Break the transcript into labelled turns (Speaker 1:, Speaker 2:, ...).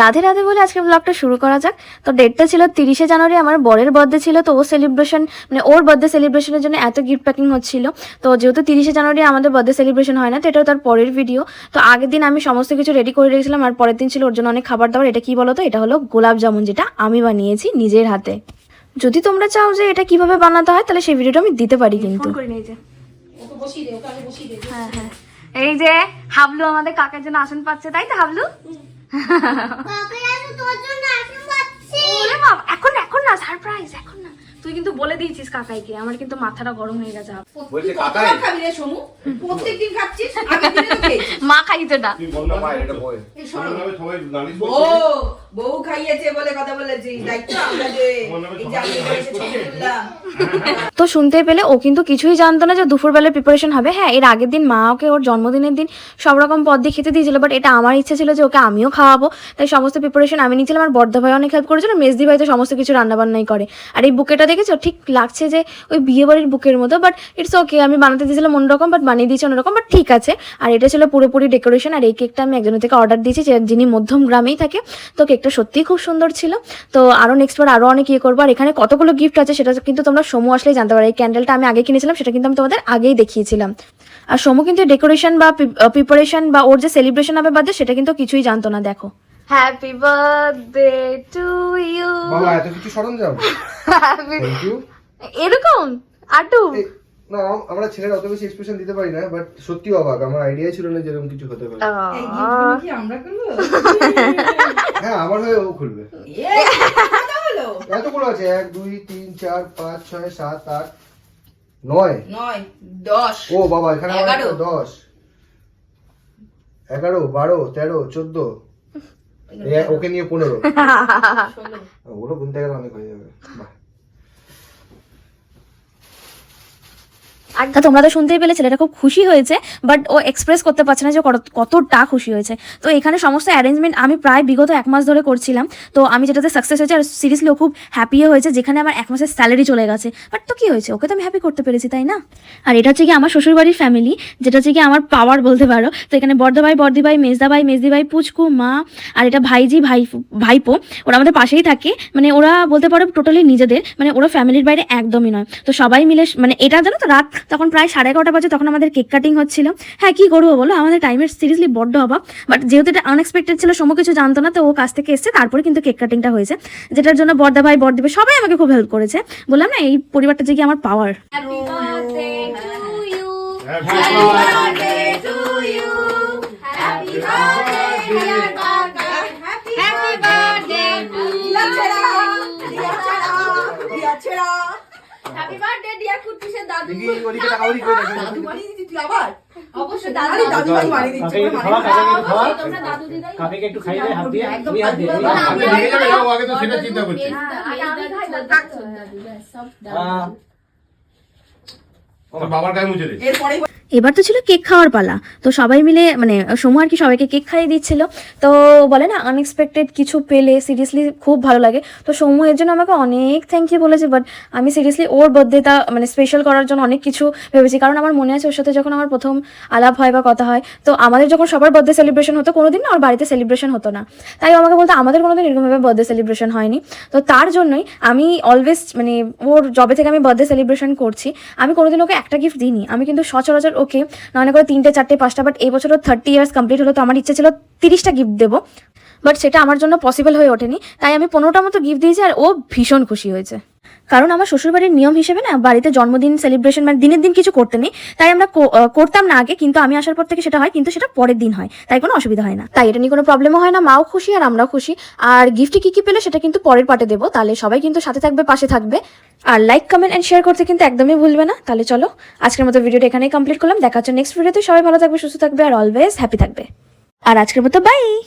Speaker 1: রাধে রাধে বলে আজকে ব্লগটা শুরু করা যাক তো ডেটটা ছিল তিরিশে জানুয়ারি আমার বরের বার্থডে ছিল তো ও সেলিব্রেশন মানে ওর বার্থডে সেলিব্রেশনের জন্য এত গিফট প্যাকিং হচ্ছিল তো যেহেতু তিরিশে জানুয়ারি আমাদের বার্থডে সেলিব্রেশন হয় না তো এটাও তার পরের ভিডিও তো আগের দিন আমি সমস্ত কিছু রেডি করে রেখেছিলাম আর পরের দিন ছিল ওর জন্য অনেক খাবার দাবার এটা কি বলো তো এটা হলো গোলাপ জামুন যেটা আমি বানিয়েছি নিজের হাতে যদি তোমরা চাও যে এটা কিভাবে বানাতে হয় তাহলে সেই ভিডিওটা আমি দিতে পারি কিন্তু
Speaker 2: হ্যাঁ, হ্যাঁ। এই যে হাবলু আমাদের কাকের জন্য আসন পাচ্ছে তাই তো হাবলু এখন এখন না সারপ্রাইজ এখন না তুই কিন্তু বলে দিয়েছিস আমার কিন্তু মাথাটা গরম হয়ে গেছে মা
Speaker 3: বউ খাইয়েছে বলে কথা
Speaker 1: তো শুনতে পেলে ও কিন্তু কিছুই জানতো না যে দুপুরবেলা প্রিপারেশন হবে হ্যাঁ এর আগের দিন মা ওকে ওর জন্মদিনের দিন সব রকম পদ দিয়ে খেতে দিয়েছিল বাট এটা আমার ইচ্ছে ছিল যে ওকে আমিও খাওয়াবো তাই সমস্ত প্রিপারেশন আমি নিয়েছিলাম আমার বর্ধা ভাই অনেক হেল্প করেছিল মেজদি ভাই তো সমস্ত কিছু রান্নাবান্নাই করে আর এই বুকেটা দেখেছো ঠিক লাগছে যে ওই বিয়ে বাড়ির বুকের মতো বাট ইটস ওকে আমি বানাতে দিয়েছিলাম অন্যরকম বাট বানিয়ে দিয়েছি অন্যরকম বাট ঠিক আছে আর এটা ছিল পুরোপুরি ডেকোরেশন ডেকোরেশন আর এই কেকটা আমি একজনের থেকে অর্ডার দিয়েছি যিনি মধ্যম গ্রামেই থাকে তো কেকটা সত্যিই খুব সুন্দর ছিল তো আরও নেক্সট বার আরও অনেক ইয়ে করবো আর এখানে কতগুলো গিফট আছে সেটা কিন্তু তোমরা সমু আসলেই জানতে পারো এই ক্যান্ডেলটা আমি আগে কিনেছিলাম সেটা কিন্তু আমি তোমাদের আগেই দেখিয়েছিলাম আর সমু কিন্তু ডেকোরেশন বা প্রিপারেশন বা ওর যে সেলিব্রেশন হবে বাদে সেটা কিন্তু কিছুই জানতো না দেখো হ্যাপি বার্থডে টু ইউ
Speaker 4: বাবা এত কিছু সরঞ্জাম হ্যাপি
Speaker 1: এরকম আটু
Speaker 4: না আমরা ছেলেরা অত বেশি এক্সপ্রেশন দিতে পারি না বাট সত্যি অবাক আমার আইডিয়া ছিল না যেরকম কিছু হতে পারে হ্যাঁ আমার হয়ে ও খুলবে এতগুলো আছে এক দুই তিন চার পাঁচ ছয় সাত আট নয় দশ ও বাবা এখানে দশ এগারো বারো তেরো চোদ্দ ওকে নিয়ে পনেরো ওগুলো গুনতে গেলে অনেক হয়ে যাবে বাহ
Speaker 1: তা তোমরা তো শুনতেই পেলে ছেলেটা খুব খুশি হয়েছে বাট ও এক্সপ্রেস করতে পারছে না যে কতটা খুশি হয়েছে তো এখানে সমস্ত অ্যারেঞ্জমেন্ট আমি প্রায় বিগত এক মাস ধরে করছিলাম তো আমি যেটাতে সাকসেস হয়েছে আর সিরিয়াসলি ও খুব হ্যাপিও হয়েছে যেখানে আমার এক মাসের স্যালারি চলে গেছে বাট তো কি হয়েছে ওকে তো আমি হ্যাপি করতে পেরেছি তাই না আর এটা হচ্ছে কি আমার শ্বশুরবাড়ির ফ্যামিলি যেটা হচ্ছে কি আমার পাওয়ার বলতে পারো তো এখানে বর্দাভাই বর্দিভাই মেজদাভাই মেজদিভাই পুচকু মা আর এটা ভাইজি ভাই ভাইপো ওরা আমাদের পাশেই থাকে মানে ওরা বলতে পারো টোটালি নিজেদের মানে ওরা ফ্যামিলির বাইরে একদমই নয় তো সবাই মিলে মানে এটা জানো তো রাত তখন প্রায় সাড়ে এগারোটা বাজে তখন আমাদের কেক কাটিং হচ্ছিল হ্যাঁ কী করবো বলো আমাদের টাইমের সিরিয়াসলি বড্ড অভাব বাট যেহেতু এটা আনএক্সপেক্টেড ছিল সময় কিছু জানতো না তো ও কাছ থেকে এসছে তারপরে কিন্তু কেক কাটিংটা হয়েছে যেটার জন্য বর্দা ভাই বর্দিবে সবাই আমাকে খুব হেল্প করেছে বললাম না এই পরিবারটা যে কি আমার পাওয়ার
Speaker 2: হ্যাপি বার্থডে ডিয়ার দাদু
Speaker 4: ওদিকে টাকা ওদিকে
Speaker 3: দাদু তুই আবার দাদু দাদু
Speaker 4: তোমরা দাদু দিদাই একটু খাই হাত দিয়ে তুমি হাত দিয়ে আমি আগে তো সেটা চিন্তা করছি হ্যাঁ, হ্যাঁ, আমি দাদু সব দাদু বাবার গায়ে মুছে দে এরপরে
Speaker 1: এবার তো ছিল কেক খাওয়ার পালা তো সবাই মিলে মানে সমু আর কি সবাইকে কেক খাইয়ে দিচ্ছিল তো বলে না আনএক্সপেক্টেড কিছু পেলে সিরিয়াসলি খুব ভালো লাগে তো সমু এর জন্য আমাকে অনেক থ্যাংক ইউ বলেছে বাট আমি সিরিয়াসলি ওর বার্থডেটা মানে স্পেশাল করার জন্য অনেক কিছু ভেবেছি কারণ আমার মনে আছে ওর সাথে যখন আমার প্রথম আলাপ হয় বা কথা হয় তো আমাদের যখন সবার বার্থডে সেলিব্রেশন হতো কোনোদিন না ওর বাড়িতে সেলিব্রেশন হতো না তাই আমাকে বলতো আমাদের কোনোদিন এরকমভাবে বার্থডে সেলিব্রেশন হয়নি তো তার জন্যই আমি অলওয়েজ মানে ওর জবে থেকে আমি বার্থডে সেলিব্রেশন করছি আমি কোনোদিন ওকে একটা গিফট দিইনি আমি কিন্তু সচরাচর ওকে না করে তিনটে চারটে পাঁচটা বাট এই বছরও থার্টি ইয়ার্স কমপ্লিট হলো তো আমার ইচ্ছে ছিল তিরিশটা গিফট দেবো বাট সেটা আমার জন্য পসিবল হয়ে ওঠেনি তাই আমি পনেরোটা মতো গিফট দিয়েছি আর ও ভীষণ খুশি হয়েছে কারণ আমার শ্বশুরবাড়ির নিয়ম হিসেবে না বাড়িতে জন্মদিন সেলিব্রেশন মানে দিনের দিন কিছু করতে নেই তাই আমরা করতাম না আগে কিন্তু আমি আসার পর থেকে সেটা হয় কিন্তু সেটা পরের দিন হয় তাই কোনো অসুবিধা হয় না তাই এটা নিয়ে কোনো প্রবলেমও হয় না মাও খুশি আর আমরাও খুশি আর গিফটে কি কি পেলে সেটা কিন্তু পরের পাটে দেবো তাহলে সবাই কিন্তু সাথে থাকবে পাশে থাকবে আর লাইক কমেন্ট অ্যান্ড শেয়ার করতে কিন্তু একদমই ভুলবে না তাহলে চলো আজকের মতো ভিডিওটা এখানেই কমপ্লিট করলাম দেখা হচ্ছে নেক্সট ভিডিওতে সবাই ভালো থাকবে সুস্থ থাকবে আর অলওয়েজ হ্যাপি থাকবে আর আজকের মতো বাই